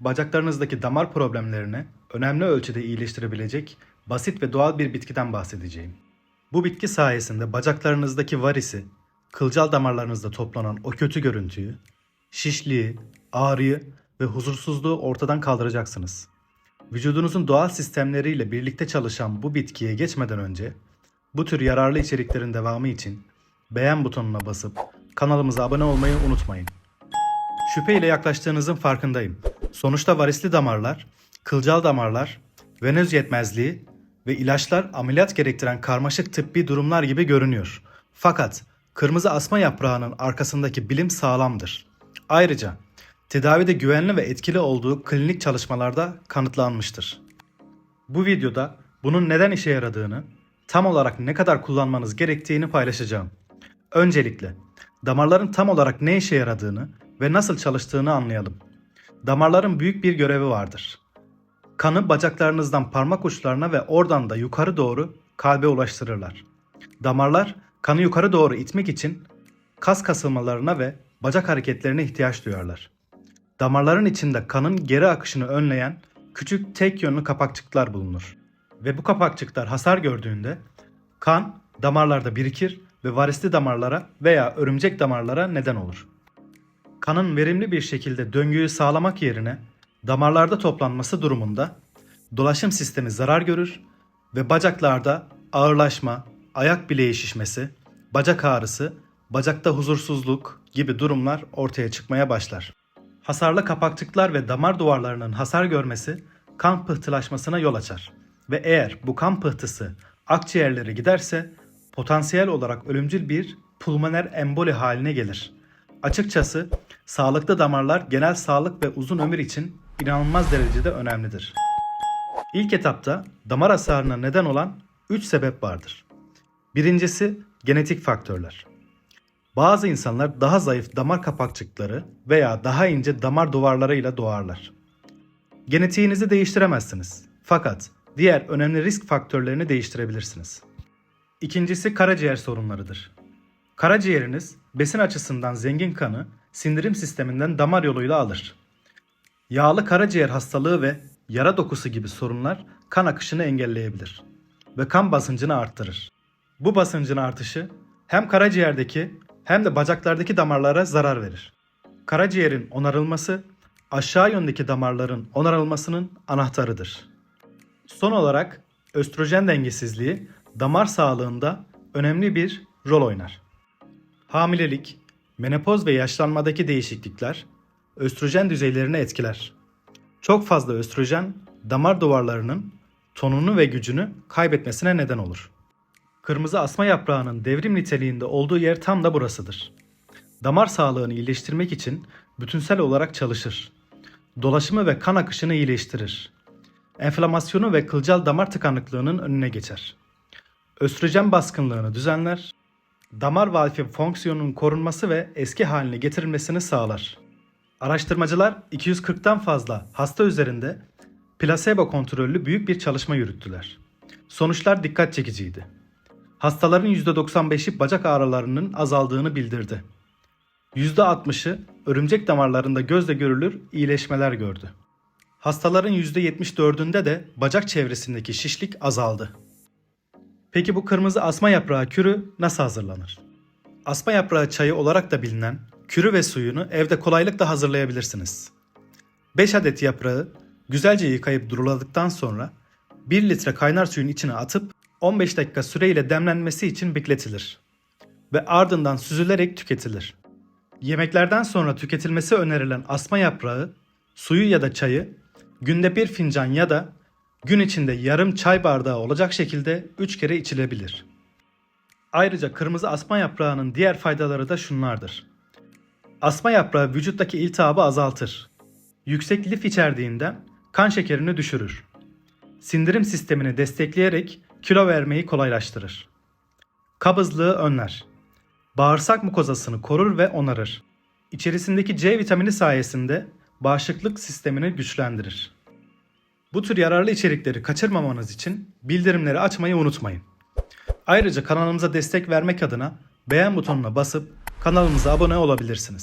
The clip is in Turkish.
bacaklarınızdaki damar problemlerini önemli ölçüde iyileştirebilecek basit ve doğal bir bitkiden bahsedeceğim. Bu bitki sayesinde bacaklarınızdaki varisi, kılcal damarlarınızda toplanan o kötü görüntüyü, şişliği, ağrıyı ve huzursuzluğu ortadan kaldıracaksınız. Vücudunuzun doğal sistemleriyle birlikte çalışan bu bitkiye geçmeden önce bu tür yararlı içeriklerin devamı için beğen butonuna basıp kanalımıza abone olmayı unutmayın. Şüpheyle yaklaştığınızın farkındayım. Sonuçta varisli damarlar, kılcal damarlar, venöz yetmezliği ve ilaçlar ameliyat gerektiren karmaşık tıbbi durumlar gibi görünüyor. Fakat kırmızı asma yaprağının arkasındaki bilim sağlamdır. Ayrıca tedavide güvenli ve etkili olduğu klinik çalışmalarda kanıtlanmıştır. Bu videoda bunun neden işe yaradığını, tam olarak ne kadar kullanmanız gerektiğini paylaşacağım. Öncelikle damarların tam olarak ne işe yaradığını ve nasıl çalıştığını anlayalım. Damarların büyük bir görevi vardır. Kanı bacaklarınızdan parmak uçlarına ve oradan da yukarı doğru kalbe ulaştırırlar. Damarlar kanı yukarı doğru itmek için kas kasılmalarına ve bacak hareketlerine ihtiyaç duyarlar. Damarların içinde kanın geri akışını önleyen küçük tek yönlü kapakçıklar bulunur. Ve bu kapakçıklar hasar gördüğünde kan damarlarda birikir ve varisli damarlara veya örümcek damarlara neden olur. Kanın verimli bir şekilde döngüyü sağlamak yerine damarlarda toplanması durumunda dolaşım sistemi zarar görür ve bacaklarda ağırlaşma, ayak bileği şişmesi, bacak ağrısı, bacakta huzursuzluk gibi durumlar ortaya çıkmaya başlar. Hasarlı kapakçıklar ve damar duvarlarının hasar görmesi kan pıhtılaşmasına yol açar ve eğer bu kan pıhtısı akciğerlere giderse potansiyel olarak ölümcül bir pulmoner emboli haline gelir. Açıkçası sağlıklı damarlar genel sağlık ve uzun ömür için inanılmaz derecede önemlidir. İlk etapta damar hasarına neden olan 3 sebep vardır. Birincisi genetik faktörler. Bazı insanlar daha zayıf damar kapakçıkları veya daha ince damar duvarlarıyla doğarlar. Genetiğinizi değiştiremezsiniz. Fakat diğer önemli risk faktörlerini değiştirebilirsiniz. İkincisi karaciğer sorunlarıdır. Karaciğeriniz besin açısından zengin kanı sindirim sisteminden damar yoluyla alır. Yağlı karaciğer hastalığı ve yara dokusu gibi sorunlar kan akışını engelleyebilir ve kan basıncını arttırır. Bu basıncın artışı hem karaciğerdeki hem de bacaklardaki damarlara zarar verir. Karaciğerin onarılması aşağı yöndeki damarların onarılmasının anahtarıdır. Son olarak östrojen dengesizliği damar sağlığında önemli bir rol oynar. Hamilelik, menopoz ve yaşlanmadaki değişiklikler östrojen düzeylerini etkiler. Çok fazla östrojen damar duvarlarının tonunu ve gücünü kaybetmesine neden olur. Kırmızı asma yaprağının devrim niteliğinde olduğu yer tam da burasıdır. Damar sağlığını iyileştirmek için bütünsel olarak çalışır. Dolaşımı ve kan akışını iyileştirir. Enflamasyonu ve kılcal damar tıkanıklığının önüne geçer. Östrojen baskınlığını düzenler. Damar valfi fonksiyonunun korunması ve eski haline getirilmesini sağlar. Araştırmacılar 240'tan fazla hasta üzerinde plasebo kontrollü büyük bir çalışma yürüttüler. Sonuçlar dikkat çekiciydi. Hastaların %95'i bacak ağrılarının azaldığını bildirdi. %60'ı örümcek damarlarında gözle görülür iyileşmeler gördü. Hastaların %74'ünde de bacak çevresindeki şişlik azaldı. Peki bu kırmızı asma yaprağı kürü nasıl hazırlanır? Asma yaprağı çayı olarak da bilinen kürü ve suyunu evde kolaylıkla hazırlayabilirsiniz. 5 adet yaprağı güzelce yıkayıp duruladıktan sonra 1 litre kaynar suyun içine atıp 15 dakika süreyle demlenmesi için bekletilir ve ardından süzülerek tüketilir. Yemeklerden sonra tüketilmesi önerilen asma yaprağı, suyu ya da çayı günde bir fincan ya da gün içinde yarım çay bardağı olacak şekilde 3 kere içilebilir. Ayrıca kırmızı asma yaprağının diğer faydaları da şunlardır. Asma yaprağı vücuttaki iltihabı azaltır. Yüksek lif içerdiğinden kan şekerini düşürür. Sindirim sistemini destekleyerek kilo vermeyi kolaylaştırır. Kabızlığı önler. Bağırsak mukozasını korur ve onarır. İçerisindeki C vitamini sayesinde bağışıklık sistemini güçlendirir. Bu tür yararlı içerikleri kaçırmamanız için bildirimleri açmayı unutmayın. Ayrıca kanalımıza destek vermek adına beğen butonuna basıp kanalımıza abone olabilirsiniz.